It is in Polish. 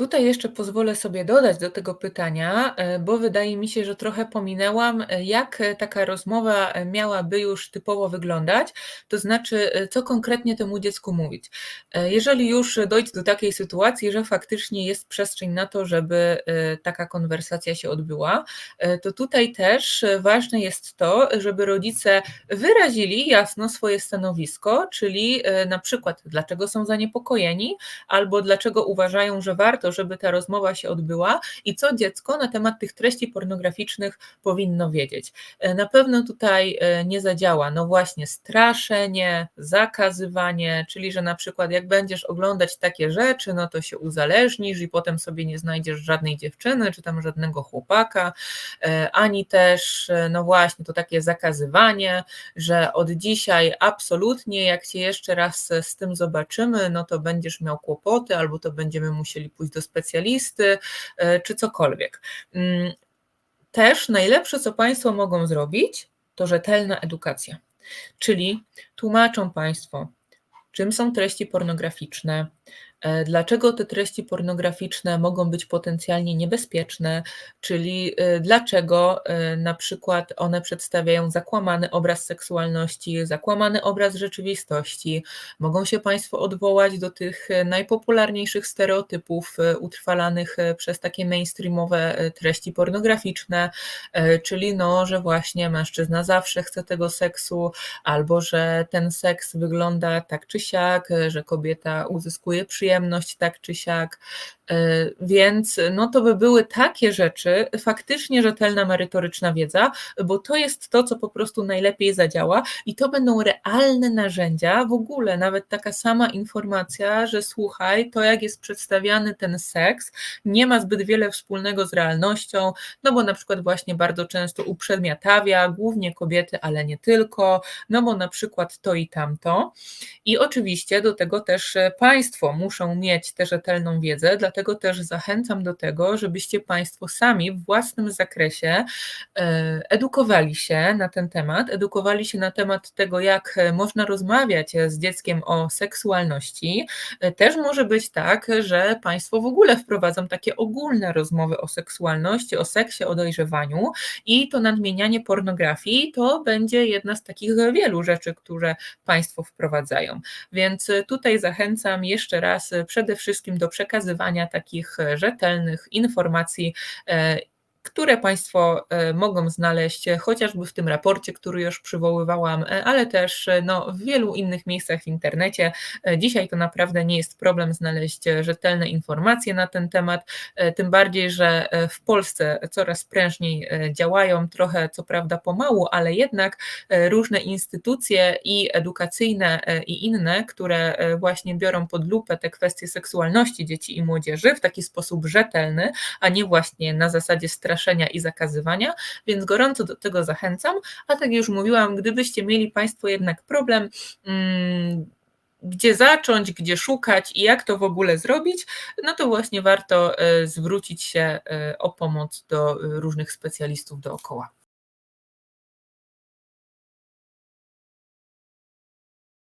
Tutaj jeszcze pozwolę sobie dodać do tego pytania, e, bo wydaje mi się, że trochę pominęłam, e, jak e, taka rozmowa miałaby już typowo wyglądać, to znaczy, co konkretnie temu dziecku mówić. Jeżeli już dojdzie do takiej sytuacji, że faktycznie jest przestrzeń na to, żeby taka konwersacja się odbyła, to tutaj też ważne jest to, żeby rodzice wyrazili jasno swoje stanowisko, czyli na przykład dlaczego są zaniepokojeni, albo dlaczego uważają, że warto żeby ta rozmowa się odbyła i co dziecko na temat tych treści pornograficznych powinno wiedzieć. E, na pewno tutaj e, nie zadziała, no właśnie, straszenie, zakazywanie, czyli że na przykład jak będziesz oglądać takie rzeczy, no to się uzależnisz i potem sobie nie znajdziesz żadnej dziewczyny, czy tam żadnego chłopaka, e, ani też, no właśnie, to takie zakazywanie, że od dzisiaj absolutnie, jak cię jeszcze raz z tym zobaczymy, no to będziesz miał kłopoty, albo to będziemy musieli pójść do do specjalisty e, czy cokolwiek. Mm, też najlepsze, co Państwo mogą zrobić, to rzetelna edukacja. Czyli tłumaczą Państwo, czym są treści pornograficzne, dlaczego te treści pornograficzne mogą być potencjalnie niebezpieczne, czyli e, dlaczego e, na przykład one przedstawiają zakłamany obraz seksualności, zakłamany obraz rzeczywistości. Mogą się Państwo odwołać do tych najpopularniejszych stereotypów utrwalanych przez takie mainstreamowe treści pornograficzne, czyli no, że właśnie mężczyzna zawsze chce tego seksu, albo że ten seks wygląda tak czy siak, że kobieta uzyskuje przyjemność przyjemność tak czy siak. E, więc no to by były takie rzeczy, faktycznie rzetelna, merytoryczna wiedza, bo to jest to, co po prostu najlepiej zadziała i to będą realne narzędzia. W ogóle nawet taka sama informacja, że słuchaj, to jak jest przedstawiany ten seks, nie ma zbyt wiele wspólnego z realnością, no bo na przykład właśnie bardzo często uprzedmiotawia głównie kobiety, ale nie tylko, no bo na przykład to i tamto. I oczywiście do tego też państwo muszą muszą mieć tę rzetelną wiedzę, dlatego też zachęcam do tego, żebyście Państwo sami w własnym zakresie e, edukowali się na ten temat, edukowali się na temat tego, jak można rozmawiać z dzieckiem o seksualności. E, też może być tak, że Państwo w ogóle wprowadzą takie ogólne rozmowy o seksualności, o seksie, o dojrzewaniu i to nadmienianie pornografii to będzie jedna z takich wielu rzeczy, które Państwo wprowadzają. Więc tutaj zachęcam jeszcze raz przede wszystkim do przekazywania takich rzetelnych informacji e, które Państwo e, mogą znaleźć chociażby w tym raporcie, który już przywoływałam, e, ale też e, no, w wielu innych miejscach w internecie. Dzisiaj to naprawdę nie jest problem znaleźć rzetelne informacje na ten temat, tym bardziej, że w Polsce coraz prężniej działają, trochę co prawda pomału, ale jednak różne instytucje i edukacyjne i inne, które właśnie biorą pod lupę te kwestie seksualności dzieci i młodzieży w taki sposób rzetelny, a nie właśnie na zasadzie straszenia straszenia i zakazywania, więc gorąco do tego zachęcam. A tak jak już mówiłam, gdybyście mieli Państwo jednak problem, hmm, gdzie zacząć, gdzie szukać i jak to w ogóle zrobić, no to właśnie warto e, zwrócić się e, o pomoc do różnych specjalistów dookoła.